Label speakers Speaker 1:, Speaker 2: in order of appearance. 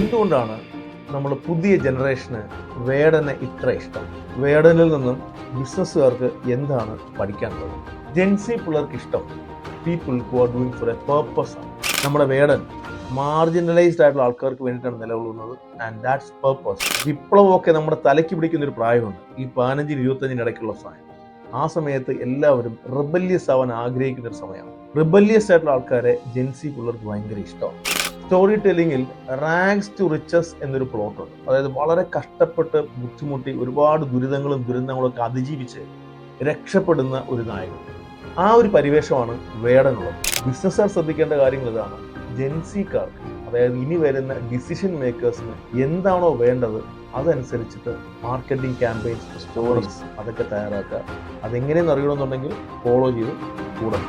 Speaker 1: എന്തുകൊണ്ടാണ് നമ്മൾ പുതിയ ജനറേഷന് വേടനെ ഇത്ര ഇഷ്ടം? വേടനിൽ നിന്നും ബിസിനസ്സുകാർക്ക് എന്താണ് പഠിക്കാനുള്ളത് ജെൻസി പിള്ളേർക്ക് ഇഷ്ടം. People who are doing for a purpose ആണ്. നമ്മുടെ വേടൻ മാർജിനലൈസ്ഡ് ആയിട്ടുള്ള ആൾക്കാർക്ക് വേണ്ടിയിട്ടാണ് നിലകൊള്ളുന്നത്. ആൻഡ് ദാറ്റ്സ് പേർപ്പസ് വിപ്ലവമൊക്കെ നമ്മുടെ തലയ്ക്ക് പിടിക്കുന്ന ഒരു പ്രായമുണ്ട്. ഈ പതിനഞ്ചിന് ഇരുപത്തഞ്ചിന് ഇടയ്ക്കുള്ള സമയം. ആ സമയത്ത് എല്ലാവരും റിബല്യസ് ആവാൻ ആഗ്രഹിക്കുന്ന ഒരു സമയമാണ്. റിബല്യസ് ആയിട്ടുള്ള ആൾക്കാരെ ജെൻസി പിള്ളേർക്ക് ഭയങ്കര ഇഷ്ടമാണ് സ്റ്റോറി ടെല്ലിങ്ങിൽ റാങ്സ് ടു റിച്ചസ് എന്നൊരു പ്ലോട്ട് ഉണ്ട്. അതായത് വളരെ കഷ്ടപ്പെട്ട് ബുദ്ധിമുട്ടി ഒരുപാട് ദുരിതങ്ങളും ദുരന്തങ്ങളും ഒക്കെ അതിജീവിച്ച് രക്ഷപ്പെടുന്ന ഒരു നായകൻ. ആ ഒരു പരിവേഷമാണ് വേടനുള്ളത്. ബിസിനസ്സുകാർ ശ്രദ്ധിക്കേണ്ട കാര്യങ്ങൾ ഇതാണ്. ജെൻസിക്കാർക്ക് അതായത് ഇനി വരുന്ന ഡിസിഷൻ മേക്കേഴ്സിന് എന്താണോ വേണ്ടത് അതനുസരിച്ചിട്ട് മാർക്കറ്റിംഗ് ക്യാമ്പയിൻസ് സ്റ്റോറീസ് അതൊക്കെ തയ്യാറാക്കുക. അതെങ്ങനെയെന്ന് അറിയണമെന്നുണ്ടെങ്കിൽ ഫോളോ ചെയ്ത് കൂടെ.